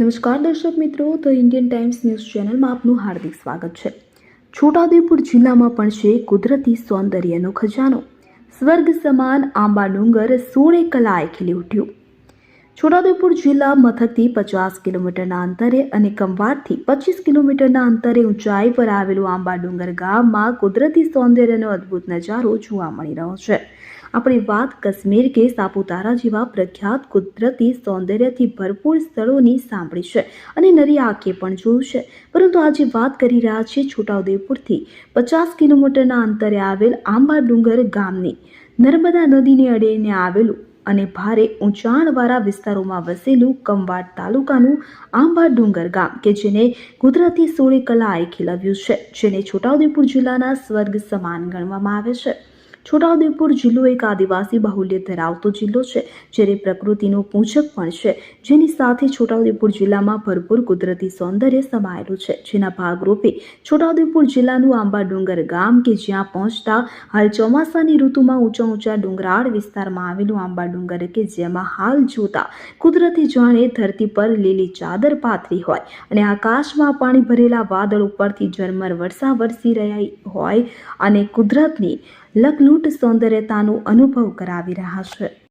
નમસ્કાર દર્શક મિત્રો ધ ઇન્ડિયન ટાઈમ્સ ન્યૂઝ ચેનલમાં આપનું હાર્દિક સ્વાગત છે. છોટાઉદેપુર જિલ્લામાં પણ છે કુદરતી સૌંદર્યનો ખજાનો. સ્વર્ગ સમાન આંબા ડુંગર સોળે કલાએ ખીલી ઉઠ્યું. છોટાઉદેપુર જિલ્લા મથકથી પચાસ કિલોમીટરના અંતરે અને કંવાડથી પચીસ કિલોમીટરના અંતરે ઊંચાઈ પર આવેલું આંબા ડુંગર ગામમાં કુદરતી સૌંદર્યનો અદ્ભુત નજારો જોવા મળી રહ્યો છે. આપણી વાત કાશ્મીર કે સાપુતારા જેવા પ્રખ્યાત કુદરતી સૌંદર્યથી ભરપૂર સ્થળોની સાંભળી છે અને નરી આંખે પણ જોયું છે. પરંતુ આજે વાત કરી રહ્યા છીએ છોટાઉદેપુરથી પચાસ કિલોમીટરના અંતરે આવેલ આંબા ડુંગર ગામની નર્મદા નદીને અડીને આવેલું અને ભારે ઊંચાણવાળા વિસ્તારોમાં વસેલું કમવાડ તાલુકાનું આંબા ડુંગર ગામ કે જેને કુદરતી સોળે કલાએ ખીલવ્યું છે, જેને છોટાઉદેપુર જિલ્લાના સ્વર્ગ સમાન ગણવામાં આવે છે. છોટાઉદેપુર જિલ્લો એક આદિવાસી બાહુલ્ય ધરાવતો જિલ્લો છે, જ્યારે પ્રકૃતિનો પૂંછક પણ છે. જેની સાથે છોટાઉદેપુર જિલ્લામાં ભરપૂર કુદરતી સૌંદર્ય સમાયેલું છે. જેના ભાગરૂપે છોટાઉદેપુર જિલ્લાનું આંબા ડુંગર ગામ કે જ્યાં પહોંચતા હાલ ચોમાસાની ઋતુમાં ઊંચા ઊંચા ડુંગરાળ વિસ્તારમાં આવેલું આંબા ડુંગર કે જેમાં હાલ જોતા કુદરતી જાણે ધરતી પર લીલી ચાદર પાથરી હોય અને આકાશમાં પાણી ભરેલા વાદળ ઉપરથી ઝરમર વર્ષા વરસી રહ્યા હોય અને કુદરતની લકલૂટ સૌંદર્યતાનો અનુભવ કરાવી રહ્યા છે.